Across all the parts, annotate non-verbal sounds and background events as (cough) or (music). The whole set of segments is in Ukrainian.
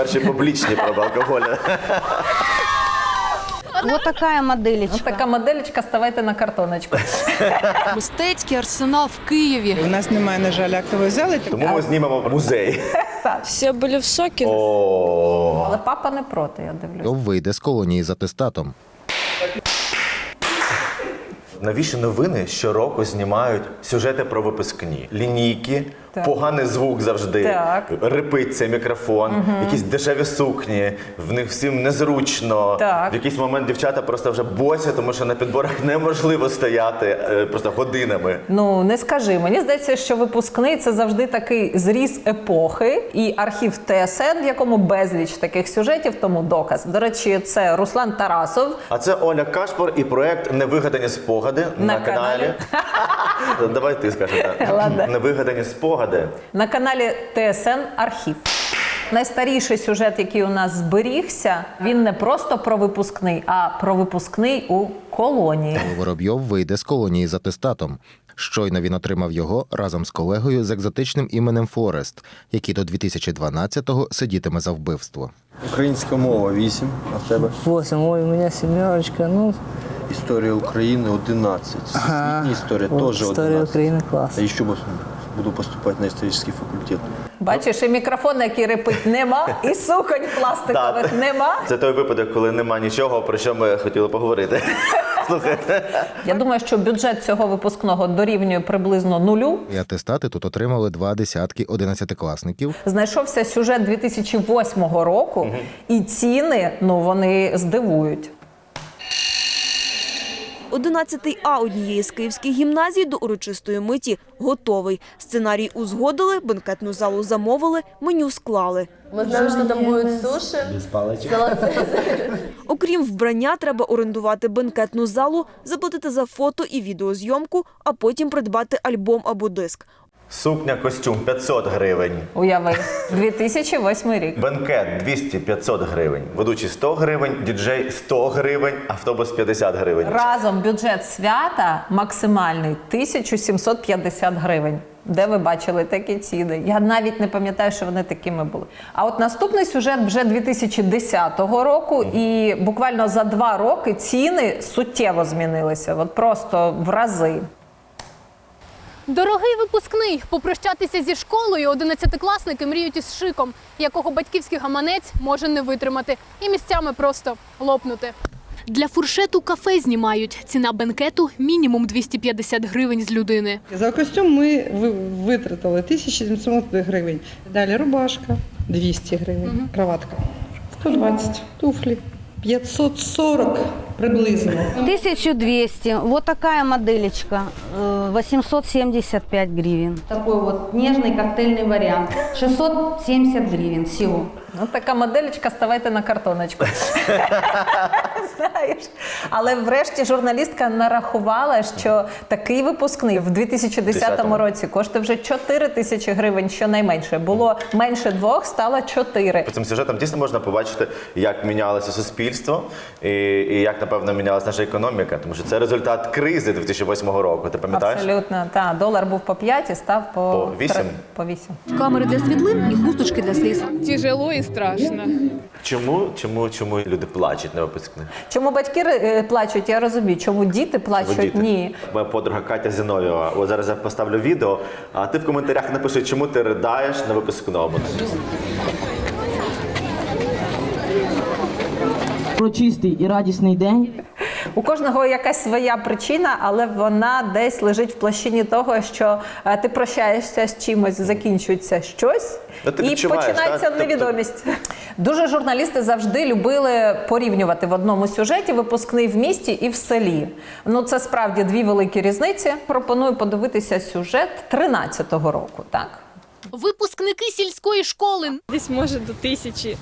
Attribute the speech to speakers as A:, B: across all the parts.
A: Перші публічні проби алкоголю.
B: Вот такая моделечка.
C: Ось така моделечка, ставайте на картоночку. (laughs)
D: Мистецький арсенал в Києві.
E: У нас немає, на жаль, актової зали.
A: Тому ми знімемо музей.
F: Все были в шоке.
A: О,
C: Але папа не проти, я дивлюсь.
G: вийде з колонії з атестатом.
A: навіщо новини щороку знімають сюжети про випускні? Лінійки,
C: Так.
A: поганий звук завжди,
C: Так.
A: рипить цей мікрофон, якісь дешеві сукні, в них всім незручно.
C: Так.
A: В якийсь момент дівчата просто вже босі, тому що на підборах неможливо стояти е, просто годинами.
C: Ну не скажи. Мені здається, що випускний це завжди такий зріз епохи, і архів ТСН, в якому безліч таких сюжетів, тому доказ. До речі, це Руслан Тарасов.
A: А це Оля Кашпор і проект Невигадані спогади на,
C: На
A: каналі. (laughs) Давай ти скажи так. Невигадані спогади.
C: На каналі ТСН Архів. Найстаріший сюжет, який у нас зберігся, він не просто про випускний, а про випускний у колонії.
G: Воробйов вийде з колонії з атестатом. Щойно він отримав його разом з колегою з екзотичним іменем Форест, який до 2012-го сидітиме за вбивство.
H: Українська мова 8, а в тебе
I: 8, ой, у меня семерочка, ну,
H: історія України 11. Світня історія теж
I: история
H: 11.
I: Украины класс.
H: А еще буду поступать на исторический факультет.
C: Бачиш, і мікрофон, який репить, нема, і суконь пластикових нема.
A: Це той випадок, коли нема нічого, про що ми хотіли поговорити. (laughs) Слухайте.
C: Я думаю, що бюджет цього випускного дорівнює приблизно нулю.
G: І атестати тут отримали два десятки одинадцятикласників.
C: Знайшовся сюжет 2008 року, і ціни ну вони здивують.
F: 11 А однієї з київських гімназій до урочистої миті готовий. Сценарій узгодили, бенкетну залу замовили, меню склали.
J: Ми знаємо, що там будуть суші.
F: Окрім вбрання, треба орендувати бенкетну залу, заплатити за фото і відеозйомку, а потім придбати альбом або диск.
A: Сукня, костюм 500 гривень.
C: Уяви, 2008 рік.
A: Бенкет 200-500 гривень. Ведучий 100 гривень, діджей 100 гривень, автобус 50 гривень.
C: Разом бюджет свята максимальний 1750 гривень. Де ви бачили такі ціни? Я навіть не пам'ятаю, що вони такими були. А от наступний сюжет вже 2010 року, і буквально за два роки ціни суттєво змінилися. От просто в рази.
D: Дорогий випускний, попрощатися зі школою одинадцятикласники мріють із шиком, якого батьківський гаманець може не витримати, і місцями просто лопнути. Для фуршету кафе знімають. Ціна бенкету мінімум 250 гривень з людини.
E: За костюм ми витратили 1700 гривень. Далі рубашка 200 гривень, кроватка 120, туфлі 540 приблизно.
B: 1200. Вот такая моделечка. э, 875 гривен. Такой вот нежный коктейльный вариант. 670 гривен всего.
C: Ну, така моделечка, ставайте на картоночку. (laughs) Знаєш. Але врешті журналістка нарахувала, що такий випускний в 2010 році коштує вже 4 тисячі гривень щонайменше. Було менше двох, стало 4.
A: По цим сюжетам дійсно можна побачити, як мінялося суспільство і, і як, напевно, мінялася наша економіка. Тому що це результат кризи 2008 року. Ти пам'ятаєш?
C: Абсолютно, так. Долар був по 5 і став по,
A: По вісім?
C: три- По 8.
D: Камери для світлин і хусточки для сліз.
E: Тяжело і страшно.
A: Чому, чому, чому люди плачуть на випускних?
C: Чому батьки е, плачуть, я розумію. Чому діти плачуть?
A: Водіти.
C: Ні.
A: Моя подруга Катя Зіновєва. От зараз я поставлю відео, а ти в коментарях напиши, чому ти ридаєш на випускному.
I: Урочистий і радісний день.
C: У кожного якась своя причина, але вона десь лежить в площині того, що е, ти прощаєшся з чимось, закінчується щось,
A: ти
C: і
A: відчуваєш,
C: починається
A: так? Тобто-
C: невідомість. Дуже журналісти завжди любили порівнювати в одному сюжеті випускний в місті і в селі. Ну це справді дві великі різниці. Пропоную подивитися сюжет 13-го року. Так.
D: Випускники сільської школи.
F: Десь може до тисячі.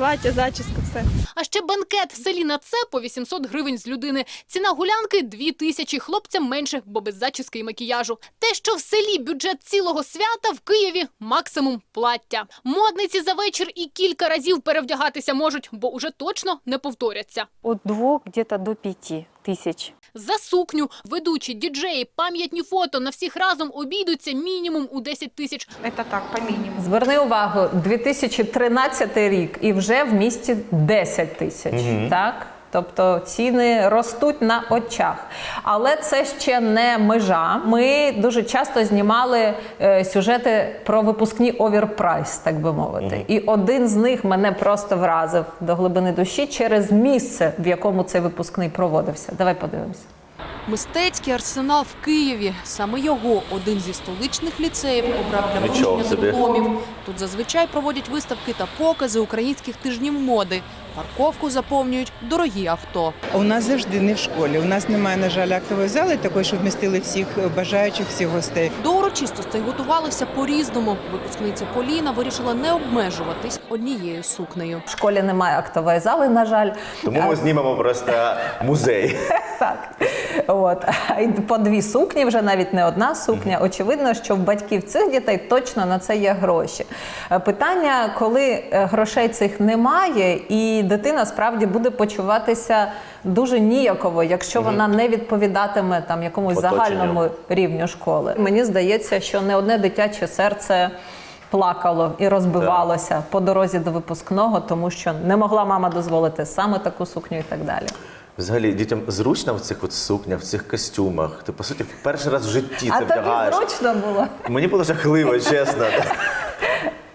F: Плаття, зачіска, все.
D: А ще бенкет в селі на це по 800 гривень з людини. Ціна гулянки 2 тисячі, хлопцям менше, бо без зачіски і макіяжу. Те, що в селі бюджет цілого свята, в Києві максимум плаття. Модниці за вечір і кілька разів перевдягатися можуть, бо уже точно не повторяться.
J: От двох где-то до пяти. Тысяч.
D: За сукню, ведучі, діджеї, пам'ятні фото на всіх разом обійдуться мінімум у 10 тисяч.
C: Зверни увагу, 2013 рік і вже в місті 10 тисяч. Так? Тобто ціни ростуть на очах. Але це ще не межа. Ми дуже часто знімали е, сюжети про випускні оверпрайс, так би мовити. І один з них мене просто вразив до глибини душі через місце, в якому цей випускний проводився. Давай подивимося.
K: Мистецький арсенал в Києві. Саме його один зі столичних ліцеїв обрав для вручення дипломів. Тут зазвичай проводять виставки та покази українських тижнів моди. Парковку заповнюють дорогі авто.
E: У нас завжди не в школі. У нас немає, на жаль, актової зали такої, щоб вмістили всіх бажаючих, всіх гостей.
K: До урочистостей готувалися по-різному. Випускниця Поліна вирішила не обмежуватись однією сукнею.
C: В школі немає актової зали, на жаль.
A: Тому ми знімемо просто музей. (laughs)
C: Так. От. По дві сукні, вже навіть не одна сукня. Очевидно, що в батьків цих дітей точно на це є гроші. Е, Питання, коли е, грошей цих немає, і дитина справді буде почуватися дуже ніяково, якщо вона не відповідатиме там якомусь
A: Оточенню.
C: загальному рівню школи. Мені здається, що не одне дитяче серце. Плакало і розбивалося по дорозі до випускного, тому що не могла мама дозволити саме таку сукню і так далі.
A: Взагалі, дітям зручно в цих от сукнях, в цих костюмах. Ти по суті в перший раз в житті
C: А
A: це
C: тобі
A: вдягаєш.
C: зручно було?
A: Мені було жахливо, чесно. (laughs)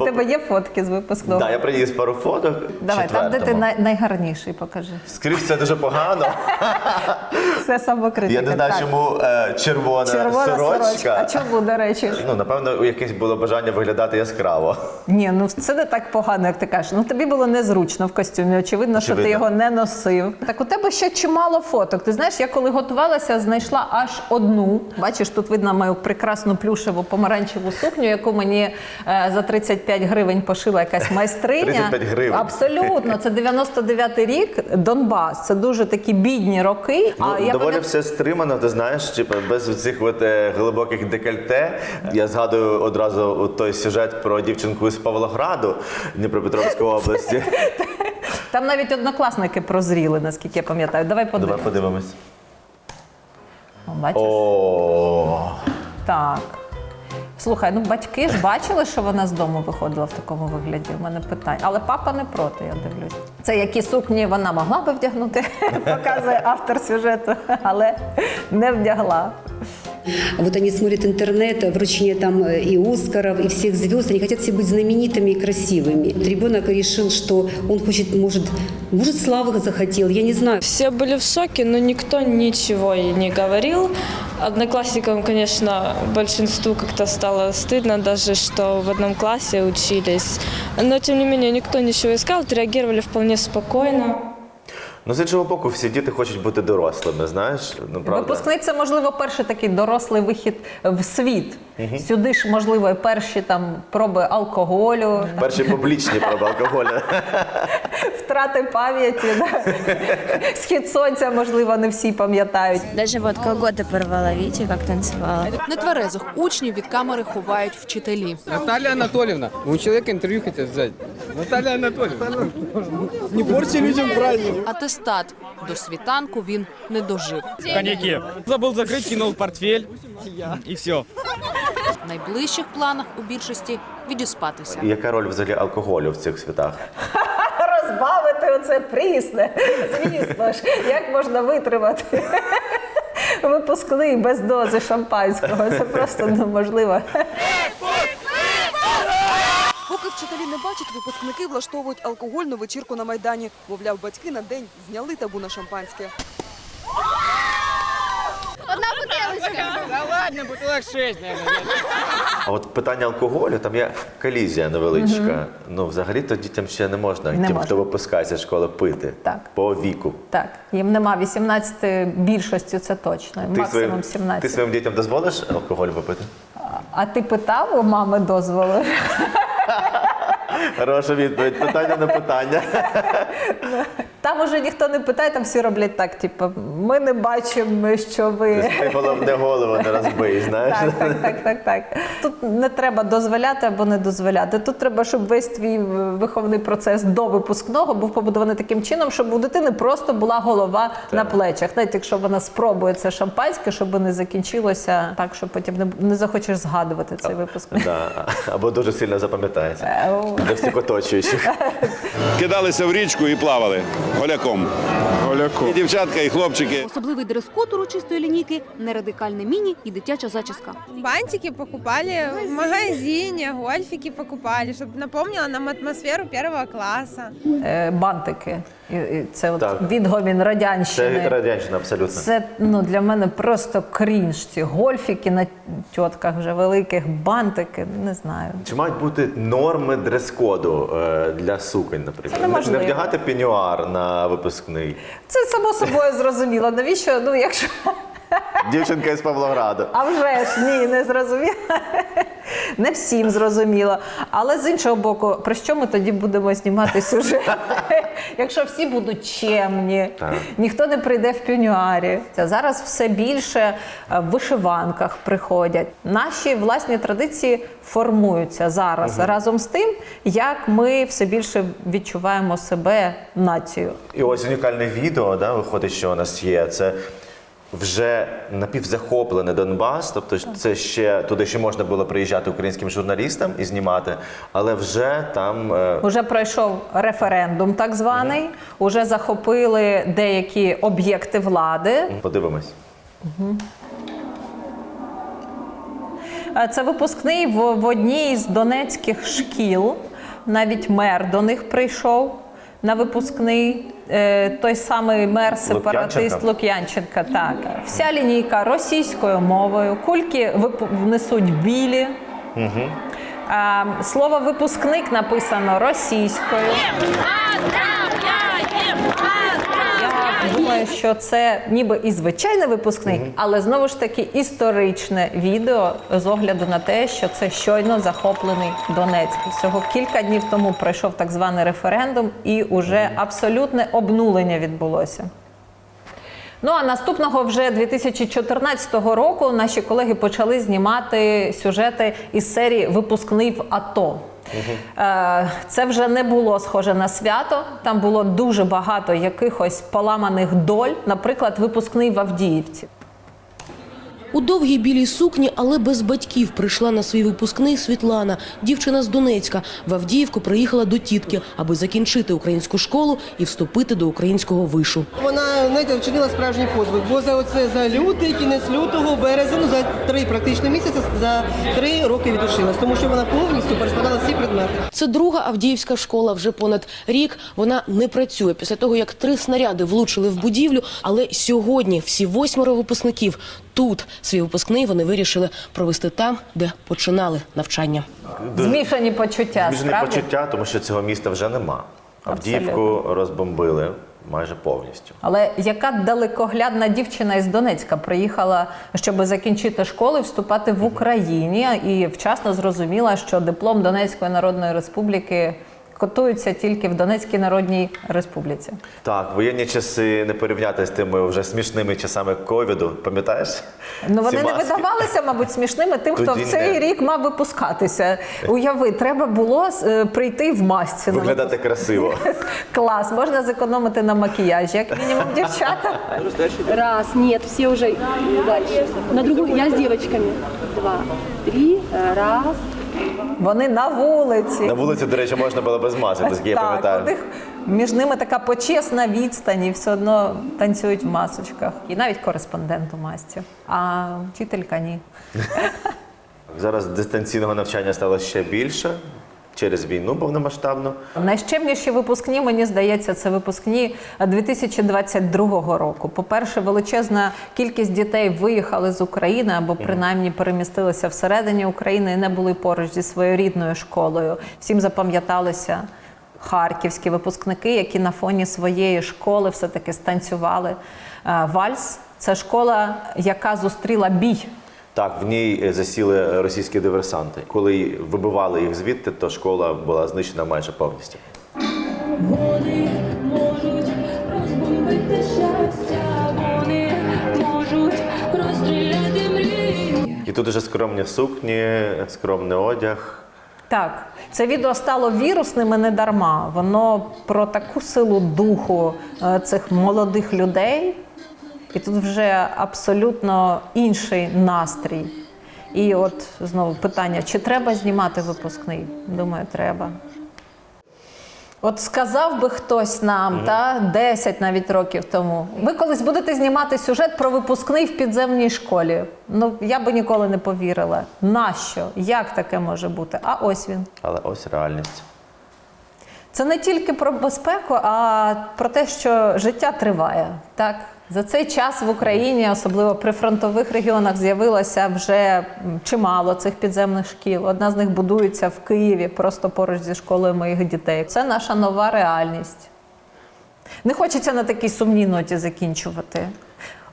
C: А в тебе є фотки з випускного?
A: Так, я приніс пару фоток.
C: Давай, там, де ти най- найгарніший, покажи.
A: Скрізь це дуже погано. (laughs)
C: Це самокритика.
A: Я не знаю,
C: так.
A: чому е, червона,
C: Червона сорочка.
A: сорочка.
C: А чому, до речі?
A: Ну, напевно, якесь було бажання виглядати яскраво.
C: Ні, ну це не так погано, як ти кажеш. Ну тобі було незручно в костюмі. Очевидно, що ти
A: Очевидно.
C: його не носив. Так у тебе ще чимало фоток. Ти знаєш, я коли готувалася, знайшла аж одну. Бачиш, тут видно мою прекрасну плюшеву помаранчеву сукню, яку мені е, за 35 гривень пошила якась майстриня.
A: 35 гривень.
C: Абсолютно, це 99-й рік. Донбас. Це дуже такі бідні роки.
A: Ну,
C: а я
A: доволі
C: пам'ят-
A: все стримано, ти знаєш, типу, без цих от, е, глибоких декольте. Я згадую одразу той сюжет про дівчинку з Павлограду Дніпропетровської області. (laughs)
C: Там навіть однокласники прозріли, наскільки я пам'ятаю. Давай подивимось.
A: Давай
C: подивимось.
A: подивимось.
C: О, Бачиш?
A: О,
C: Так. Слухай, ну батьки ж бачили, що вона з дому виходила в такому вигляді. У мене питання. Але папа не проти, я дивлюсь. Це які сукні вона могла би вдягнути, (laughs) показує автор сюжету, але не вдягла.
L: Вот они смотрят интернет, вручение там э, и Оскаров, и всех звезд. Они хотят все быть знаменитыми и красивыми. Вот ребенок решил, что он хочет, может, может, славы захотел, я не знаю.
J: Все были в шоке, но никто ничего ей не говорил. Одноклассникам, конечно, большинству как-то стало стыдно даже, что в одном классе учились. Но, тем не менее, никто ничего не сказал, реагировали вполне спокойно.
A: Ну, з іншого боку, всі діти хочуть бути дорослими, знаєш? Ну, правда.
C: Випускник це можливо перший такий дорослий вихід в світ. Сюди ж можливо і перші там проби алкоголю, (laughs)
A: Перші публічні проби алкоголю. (laughs)
C: втрати пам'яті. Да? Схід сонця, можливо, не всі пам'ятають.
J: Даже вот колготы порвала, видите, как танцевала.
K: Нетверезих учнів від камери ховають вчителі.
H: Наталья Анатольевна, у человека интервью хотят взять. Наталья Анатольевна, не порти людям праздник.
K: Атестат. До світанку він не дожив.
H: Коньяки. Забыл закрыть, кинул портфель. И все.
K: В найближчих планах у більшості відіспатися.
A: Яка роль взагалі алкоголю в цих святах? (laughs)
C: Розбавити оце прісне. Звісно ж, як можна витримати (laughs) випускний без дози шампанського. Це просто неможливо.
J: Вчителі не бачать, випускники влаштовують алкогольну вечірку на Майдані. Мовляв, батьки на день зняли табу на шампанське.
A: А от питання алкоголю, там є колізія невеличка. Ну, взагалі-то дітям ще не можна,
C: Не
A: тим,
C: можна.
A: хто випускається з школи, пити
C: Так.
A: по віку.
C: Так, їм нема 18 більшості, це точно. Максимум
A: своїм,
C: 17.
A: ти своїм дітям дозволиш алкоголь випити?
C: А ти питав у мами дозволу?
A: Хороша відповідь. Питання на питання. (laughs)
C: Там уже ніхто не питає, там всі роблять так, типу, ми не бачимо, що ви.
A: Ти головне голову не розбий, знаєш?
C: Так, так, так, так, так. Тут не треба дозволяти або не дозволяти. Тут треба, щоб весь твій виховний процес до випускного був побудований таким чином, щоб у дитини просто була голова на плечах. Навіть якщо вона спробує це шампанське, щоб не закінчилося так, що потім не, не захочеш згадувати цей випускний.
A: Да. Або дуже сильно запам'ятається. Для всіх оточуючих. (laughs)
M: Кидалися в річку і плавали голяком. Голяком. І дівчатка, і хлопчики.
K: Особливий дрес-код урочистої лінійки – нерадикальне міні і дитяча зачіска.
J: Бантики покупали в магазині, гольфики покупали, щоб наповнила нам атмосферу первого класу.
C: Е, Бантики. Це от
A: Так.
C: відгомін радянщини.
A: Це радянщина абсолютно.
C: Це ну для мене просто крінж. Ці гольфіки на тьотках вже великих, бантики. Не знаю.
A: Чи мають бути норми дрес-коду е, для суконь, наприклад?
C: Це неможливо.
A: Не вдягати пенюар на випускний.
C: Це само собою зрозуміло. Навіщо? Ну якщо
A: Дівчинка із Павлограду.
C: а вже ж ні, не зрозуміло. Не всім зрозуміло. Але з іншого боку, про що ми тоді будемо знімати сюжет? Якщо всі будуть чемні,
A: Так.
C: ніхто не прийде в пенюарі. Це Зараз все більше е, в вишиванках приходять. Наші власні традиції формуються зараз разом з тим, як ми все більше відчуваємо себе нацією.
A: І ось унікальне відео, да, виходить, що у нас є. Це вже напівзахоплений Донбас, тобто це ще туди ще можна було приїжджати українським журналістам і знімати, але вже там е,
C: Уже пройшов референдум, так званий. Уже захопили деякі об'єкти влади.
A: подивимось.
C: Е, Це випускний в, в одній з донецьких шкіл. Навіть мер до них прийшов на випускний. Е, той самий мер сепаратист
A: Лук'янченка?
C: Так, вся лінійка російською мовою. Кульки вип- внесуть білі. А, слово випускник написано російською. Думаю, що це ніби і звичайний випускник, але знову ж таки історичне відео з огляду на те, що це щойно захоплений Донецьк. Всього кілька днів тому пройшов так званий референдум, і уже абсолютне обнулення відбулося. Ну а наступного вже 2014 року наші колеги почали знімати сюжети із серії Випускний в АТО. Е, Це вже не було схоже на свято. Там було дуже багато якихось поламаних доль, наприклад, випускний в Авдіївці.
N: У довгій білій сукні, але без батьків, прийшла на свій випускний Світлана. Дівчина з Донецька. В Авдіївку приїхала до тітки, аби закінчити українську школу і вступити до українського вишу.
I: Вона знаєте, вчинила справжній подвиг, бо за оце за лютий, кінець лютого, березень, ну, за три практично місяці, за три роки відучилась, тому що вона повністю перескладала всі предмети.
N: Це друга Авдіївська школа вже понад рік. Вона не працює після того, як три снаряди влучили в будівлю. Але сьогодні всі восьмеро випускників тут свій випускний вони вирішили провести там, де починали навчання.
C: Змішані почуття.
A: Біжні
C: Справді?
A: почуття, тому що цього міста вже нема. Авдіївку розбомбили майже повністю.
C: Але яка далекоглядна дівчина із Донецька приїхала, щоб закінчити школу і вступати в Україні, і вчасно зрозуміла, що диплом Донецької Народної Республіки котується тільки в Донецькій Народній Республіці.
A: Так, воєнні часи не порівняти з тими вже смішними часами ковіду. Пам'ятаєш?
C: Ну вони не видавалися, мабуть, смішними тим, хто
A: Тоді
C: в цей
A: не.
C: рік мав випускатися. Уяви, треба було е, прийти в масці.
A: Виглядати красиво. (laughs)
C: Клас, можна зекономити на макіяжі, як мінімум дівчата.
J: Раз, нет, все уже дальше. На другую, я с девочками. Два, три, раз.
C: Вони на вулиці.
A: На вулиці, до речі, можна було без масок, (laughs)
C: так, я
A: пам'ятаю.
C: них між ними така почесна відстань, і все одно танцюють в масочках. І навіть кореспондент у масці. А вчителька ні. (laughs)
A: Зараз дистанційного навчання стало ще більше через війну повномасштабну.
C: Найщемніші випускні, мені здається, це випускні 2022 року. По-перше, величезна кількість дітей виїхали з України або принаймні перемістилися всередині України і не були поруч зі своєю рідною школою. Всім запам'яталися харківські випускники, які на фоні своєї школи все-таки станцювали. Е, Вальс це школа, яка зустріла бій.
A: Так, в ній е, засіли російські диверсанти. Коли вибивали їх звідти, то школа була знищена майже повністю.
N: Вони можуть
A: розбомбити щастя, вони можуть розстріляти мрії. І тут уже скромні сукні, скромний одяг.
C: Так, це відео стало вірусним і не дарма. Воно про таку силу духу е, цих молодих людей і тут вже абсолютно інший настрій. І от знову питання: чи треба знімати випускний? Думаю, треба. От сказав би хтось нам, та 10 навіть років тому. Ви колись будете знімати сюжет про випускний в підземній школі. Ну я би ніколи не повірила. Нащо? Як таке може бути? А ось він.
A: Але ось реальність.
C: Це не тільки про безпеку, а про те, що життя триває. Так за цей час в Україні, особливо при фронтових регіонах, з'явилося вже чимало цих підземних шкіл. Одна з них будується в Києві, просто поруч зі школою моїх дітей. Це наша нова реальність. Не хочеться на такій сумній ноті закінчувати.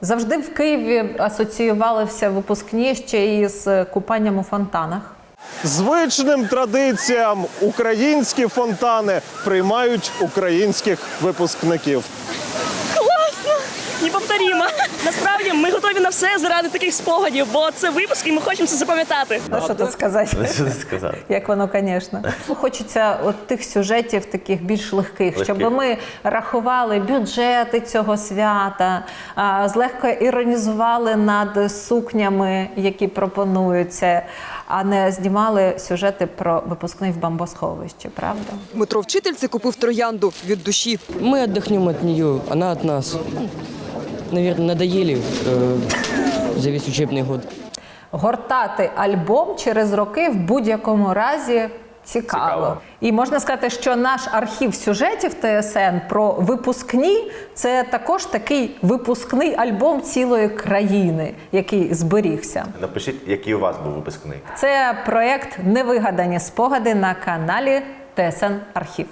C: Завжди в Києві асоціювалися випускні ще із купанням у фонтанах.
O: Звичним традиціям українські фонтани приймають українських випускників.
P: Класно! Насправді ми готові на все заради таких спогадів, бо це випуск, і ми хочемо це запам'ятати.
C: А що тут сказати?
A: Що ти сказав?
C: Як воно, звісно. Хочеться от тих сюжетів таких більш легких,
A: Легких.
C: щоб ми рахували бюджети цього свята, злегка іронізували над сукнями, які пропонуються, а не знімали сюжети про випускний в бомбосховищі, правда?
Q: Дмитро вчительці купив троянду від душі.
N: Мы отдохнем от нее, она от нас. Наверное, надоели э, за весь учебный год.
C: Гортати альбом через роки в будь-якому разі. Цікаво.
A: Цікаво.
C: І можна сказати, що наш архів сюжетів ТСН про випускні це також такий випускний альбом цілої країни, який зберігся.
A: Напишіть, який у вас був випускний.
C: Це проєкт Невигадані спогади на каналі ТСН Архів.